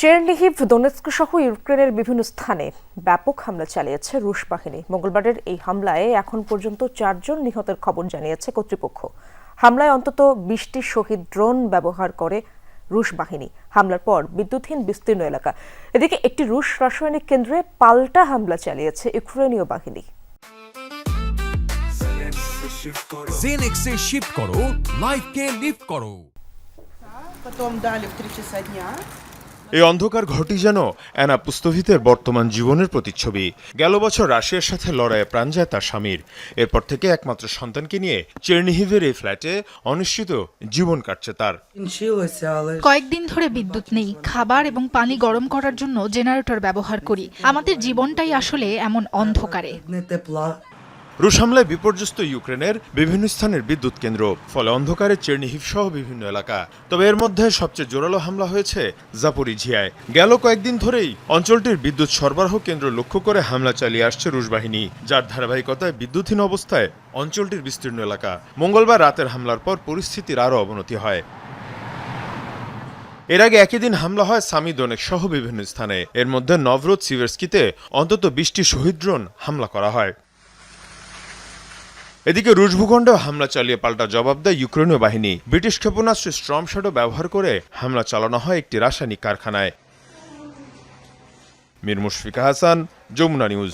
Chernihiv Donetsk সহ ইউক্রেনের বিভিন্ন স্থানে ব্যাপক হামলা চালিয়েছে রুশ বাহিনী মঙ্গলবারের এই হামলায় এখন পর্যন্ত চারজন নিহতের খবর জানিয়েছে কর্তৃপক্ষ হামলায় অন্তত বিশটি শহীদ ড্রোন ব্যবহার করে রুশ বাহিনী হামলার পর বিদ্যুৎহীন বিস্তীর্ণ এলাকা এদিকে একটি রুশ রাসায়নিক কেন্দ্রে পাল্টা হামলা চালিয়েছে ইউক্রেনীয় বাহিনী জেনেক্সে শিফট করো লাইফকে লিফট করো Потом дали в 3 часа дня. এই অন্ধকার ঘটি যেন অ্যানা পুস্তভিতের বর্তমান জীবনের প্রতিচ্ছবি। গেল বছর রাশিয়ার সাথে লড়াইয়ে প্রাণ যায় তার স্বামীর। এরপর থেকে একমাত্র সন্তানকে নিয়ে চেরনিহিভের এই ফ্ল্যাটে অনিশ্চিত জীবন কাটছে তার। কয়েকদিন ধরে বিদ্যুৎ নেই, খাবার এবং পানি গরম করার জন্য জেনারেটর ব্যবহার করি। আমাদের জীবনটাই আসলে এমন অন্ধকারে। রুশ হামলায় বিপর্যস্ত ইউক্রেনের বিভিন্ন স্থানের বিদ্যুৎ কেন্দ্র, ফলে অন্ধকারে চেরনিহিভ সহ বিভিন্ন এলাকা। তবে এর মধ্যে সবচেয়ে জোরালো হামলা হয়েছে জাপোরিঝিয়ায়। গেল কয়েকদিন ধরেই অঞ্চলটির বিদ্যুৎ সরবরাহ কেন্দ্র লক্ষ্য করে হামলা চালিয়ে আসছে রুশ বাহিনী, যার ধারাবাহিকতায় বিদ্যুৎহীন অবস্থায় অঞ্চলটির বিস্তীর্ণ এলাকা। মঙ্গলবার রাতের হামলার পর পরিস্থিতির আরও অবনতি হয়। এর আগে একই দিন হামলা হয় সামি দোনেক সহ বিভিন্ন স্থানে। এর মধ্যে নভরোদ সিভার্স্কিতে অন্তত বিশটি শহীদ ড্রোন হামলা করা হয়। এদিকে রুশ ভূখণ্ডেও হামলা চালিয়ে পাল্টা জবাব দেয় ইউক্রেনীয় বাহিনী। ব্রিটিশ ক্ষেপণাস্ত্র স্ট্রম শ্যাডো ব্যবহার করে হামলা চালানো হয় একটি রাসায়নিক কারখানায়। মির মুশফিকা হাসান যমুনা নিউজ।